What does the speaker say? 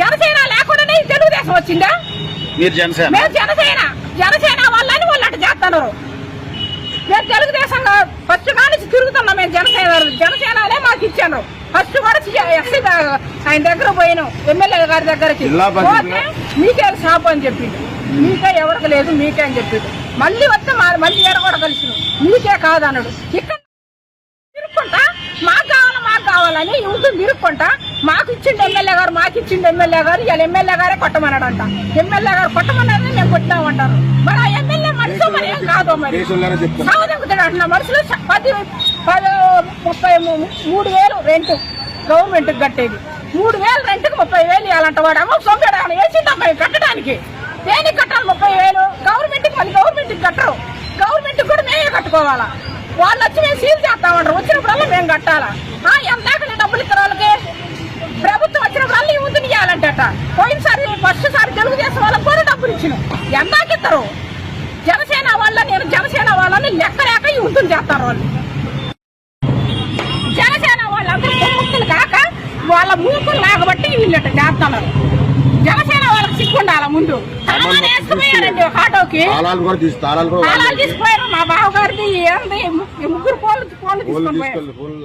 జనసేన లేకుండానే తెలుగుదేశం వచ్చిందా? మీరు జనసేన? మేము జనసేన. జనసేన వాళ్ళని వాళ్ళు అటు చేస్తున్నారు. మేము తెలుగుదేశం ఫస్ట్ కానించి తిరుగుతున్నాం మేము జనసేన జనసేననే మాకు ఇచ్చాను. ఫస్ట్ కూడా ఎస్సీ ఆయన దగ్గర పోయినాం. ఎమ్మెల్యే గారి దగ్గరికి. పోతే మీకే షాప్ అని చెప్పింది మీకే ఎవరికి లేదు మీకే అని చెప్పింది మళ్ళీ వస్తే మళ్ళీ ఏడ కూడా కలిసి మీకే కాదన్నాడు. ఇక్కడ తిరుక్కుంటా? మాకు కావాలని యువతను తిరుక్కుంటా మాకు ఇచ్చిండు ఎమ్మెల్యే గారు మాకు ఇచ్చిండు ఎమ్మెల్యే గారు ఇలా ఎమ్మెల్యే గారే కొట్టమన్నాడంట. ఎమ్మెల్యే గారు కొట్టమన్నారని మేము కొట్టినామంటారు. మరి ఆ ఎమ్మెల్యే మనిషి మరి ఏం కాదు మరి? సాగుదొక్కుతాడు అంటున్నా. మనుషులు చ- పది పది ముప్పై మూడు వేలు రెంట్ గవర్నమెంట్ కట్టేది. మూడు వేలు రెంట్కి ముప్పై వేలు ఇవ్వాలంట వాడు. అమ్మ సొంతడు ఆయన వేసిండమ్మా కట్టడానికి? దేనికి కట్టాలి ముప్పై వేలు? గవర్నమెంట్కి మళ్ళీ గవర్నమెంట్కి కట్టరు. గవర్నమెంట్కి కూడా మేమే కట్టుకోవాలా? వాళ్ళు వచ్చి మేము సీల్ చేస్తామంటారు. వచ్చినప్పుడల్లా మేము కట్టాలా? ఆ, ఎంత దాకా డబ్బులు ఇస్తారు వాళ్ళకి ప్రభుత్వం వచ్చినప్పుడల్లా ఈ ముందు ఇవ్వాలంటట పోయినసారి ఫస్ట్ సారి తెలుగుదేశం వాళ్ళకి కూడా డబ్బులు ఇచ్చిన ఎందాకి ఇస్తారు జనసేన వాళ్ళ నేను జనసేన వాళ్ళని లెక్క లేక ఈ ఉంటుంది చేస్తారు వాళ్ళు. జనసేన వాళ్ళందరూ ముక్తులు కాక వాళ్ళ మూకులు లేకబట్టి వీళ్ళట చేస్తున్నారు. జనసేన వాళ్ళకి సిక్కుండాల ముందు? తాళాలు వేసుకుపోయారండి ఒక ఆటోకి. తాళాలు కూడా తీసి తాళాలు కూడా తాళాలు తీసుకుపోయారు మా బావగారిది ఏంది? ముగ్గురు ఫోన్లు ఫోన్లు తీసుకొని ఫోన్లు